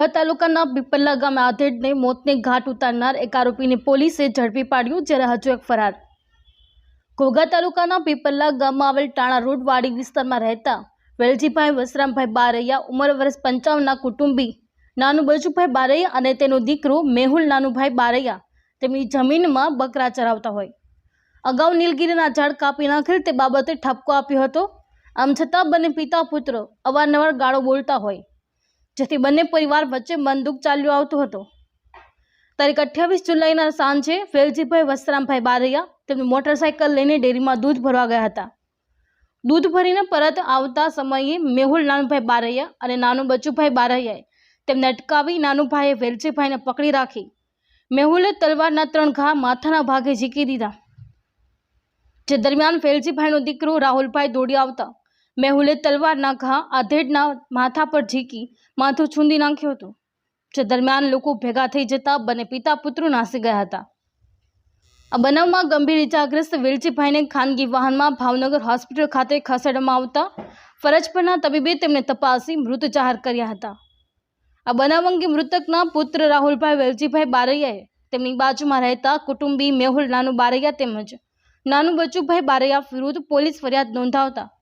તાલુકાના પીપલ્લા ગામે આધેડને મોતને ઘાટ ઉતારનાર એક આરોપીને પોલીસે ઝડપી પાડ્યું જ્યારે હજુ એક ફરાર. ઘોઘા તાલુકાના પીપલ્લા ગામમાં આવેલ ટાણા રોડ વાડી વિસ્તારમાં રહેતા વેલજીભાઈ વસરામભાઈ બારૈયા, ઉંમર વર્ષ પંચાવનના કુટુંબી નાનું બચુભાઈ બારૈયા અને તેનો દીકરો મેહુલ નાનુભાઈ બારૈયા તેમની જમીનમાં બકરા ચરાવતા હોય. અગાઉ નીલગીરીના ઝાડ કાપી નાખેલ તે બાબતે ઠપકો આપ્યો હતો. આમ છતાં બંને પિતા પુત્ર અવારનવાર ગાળો બોલતા હોય. જેથી બંને પરિવાર વચ્ચે મનદુખ ચાલ્યો આવતો હતો. તારીખ અઠ્યાવીસ જુલાઈના સાંજે વેલજીભાઈ વસરામભાઈ બારૈયા તેમની મોટરસાઇકલ લઈને ડેરીમાં દૂધ ભરવા ગયા હતા. દૂધ ભરીને પરત આવતા સમયે મેહુલ નાનુભાઈ બારૈયા અને નાનું બચુભાઈ બારૈયાએ તેમને અટકાવી નાનુભાઈએ વેલજીભાઈને પકડી રાખી. મેહુલે તલવારના ત્રણ ઘા માથાના ભાગે ઝીકી દીધા. જે દરમિયાન વેલજીભાઈનો દીકરો રાહુલભાઈ દોડી આવતા મેહુલે તલવારના ઘા આધેડના માથા પર ઝીકી, માથું છૂંદી નાખ્યું હતું. જે દરમિયાન લોકો ભેગા થઈ જતા બંને પિતા પુત્રો નાસી ગયા હતા. આ બનાવમાં ગંભીર ઇજાગ્રસ્ત વેલજીભાઈને ખાનગી વાહનમાં ભાવનગર હોસ્પિટલ ખાતે ખસેડવામાં આવતા ફરજ પરના તબીબે તેમને તપાસી મૃત જાહેર કર્યા હતા. આ બનાવ અંગે મૃતકના પુત્ર રાહુલભાઈ વેલજીભાઈ બારૈયાએ તેમની બાજુમાં રહેતા કુટુંબી મેહુલ નાનું બારૈયા તેમજ નાનું બચુભાઈ બારૈયા વિરુદ્ધ પોલીસ ફરિયાદ નોંધાવતા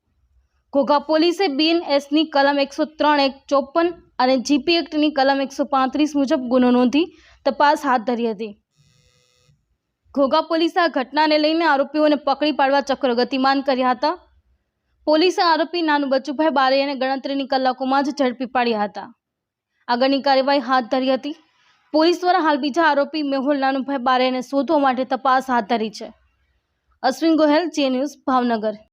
ઘોઘા પોલીસે બીએનએસની કલમ એકસો ત્રણ, એક ચોપન અને જીપી એક્ટની કલમ એકસો પાંત્રીસ મુજબ ગુનો નોંધી તપાસ હાથ ધરી હતી. ઘોઘા પોલીસે આ ઘટનાને લઈને આરોપીઓને પકડી પાડવા ચક્ર ગતિમાન કર્યા હતા. પોલીસે આરોપી નાનું બચુભાઈ બારૈયાને ગણતરીની કલાકોમાં જ ઝડપી પાડ્યા હતા. આગળની કાર્યવાહી હાથ ધરી હતી. પોલીસ દ્વારા હાલ બીજા આરોપી મેહુલ નાનુભાઈ બારૈયાને શોધવા માટે તપાસ હાથ ધરી છે. અશ્વિન ગોહેલ, જે ન્યૂઝ ભાવનગર.